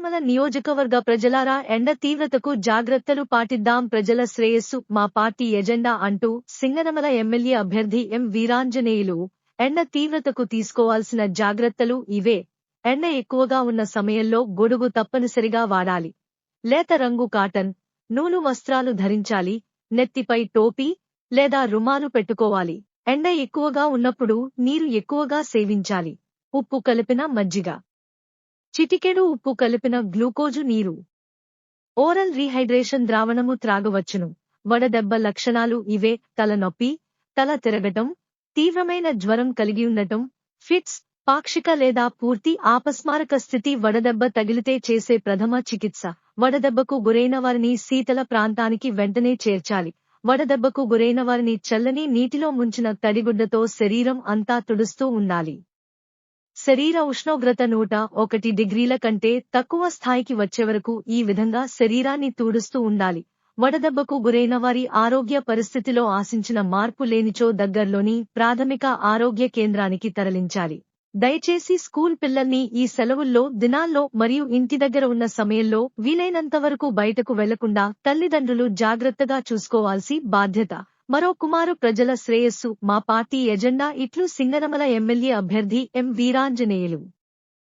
తిరుమల నియోజకవర్గ ప్రజలారా ఎండ తీవ్రతకు జాగ్రత్తలు పాటిద్దాం ప్రజల శ్రేయస్సు మా పార్టీ ఎజెండా అంటూ సింగనమల ఎమ్మెల్యే అభ్యర్థి ఎం. వీరాంజనేయులు ఎండ తీవ్రతకు తీసుకోవాల్సిన జాగ్రత్తలు ఇవే. ఎండ ఎక్కువగా ఉన్న సమయంలో గొడుగు తప్పనిసరిగా వాడాలి. లేత రంగు కాటన్ నూలు వస్త్రాలు ధరించాలి నెత్తిపై టోపీ లేదా రుమాలు పెట్టుకోవాలి. ఎండ ఎక్కువగా ఉన్నప్పుడు నీరు ఎక్కువగా సేవించాలి. ఉప్పు కలిపిన మజ్జిగ. చిటికెడు ఉప్పు కలిపిన గ్లూకోజు నీరు. ఓరల్ రీహైడ్రేషన్ ద్రావణము త్రాగవచ్చును. వడదెబ్బ లక్షణాలు ఇవే తలనొప్పి తల తిరగటం తీవ్రమైన జ్వరం కలిగి ఉండటం ఫిట్స్ పాక్షిక లేదా పూర్తి ఆపస్మారక స్థితి వడదెబ్బ తగిలితే చేసే ప్రథమ చికిత్స. వడదెబ్బకు గురైన వారిని శీతల ప్రాంతానికి వెంటనే చేర్చాలి. వడదెబ్బకు గురైన వారిని చల్లని నీటిలో ముంచిన తడిగుడ్డతో శరీరం అంతా తుడుస్తూ ఉండాలి. శరీర ఉష్ణోగ్రత నూట ఒకటి డిగ్రీల కంటే తక్కువ స్థాయికి వచ్చేవరకు ఈ విధంగా శరీరాన్ని తూడుస్తూ ఉండాలి. వడదెబ్బకు గురైన వారి ఆరోగ్య పరిస్థితిలో ఆశించిన మార్పు లేనిచో దగ్గర్లోని ప్రాథమిక ఆరోగ్య కేంద్రానికి తరలించాలి. దయచేసి స్కూల్ పిల్లల్ని ఈ సెలవుల్లో దినాల్లో మరియు ఇంటి దగ్గర ఉన్న సమయంలో వీలైనంత వరకు బయటకు వెళ్ళకుండా తల్లిదండ్రులు జాగ్రత్తగా చూసుకోవాల్సి బాధ్యత. మరో కుమారు ప్రజల శ్రేయస్సు మా పార్టీ ఎజెండా ఇట్లు సింగనమల ఎమ్మెల్యే అభ్యర్థి ఎం వీరాంజనేయులు.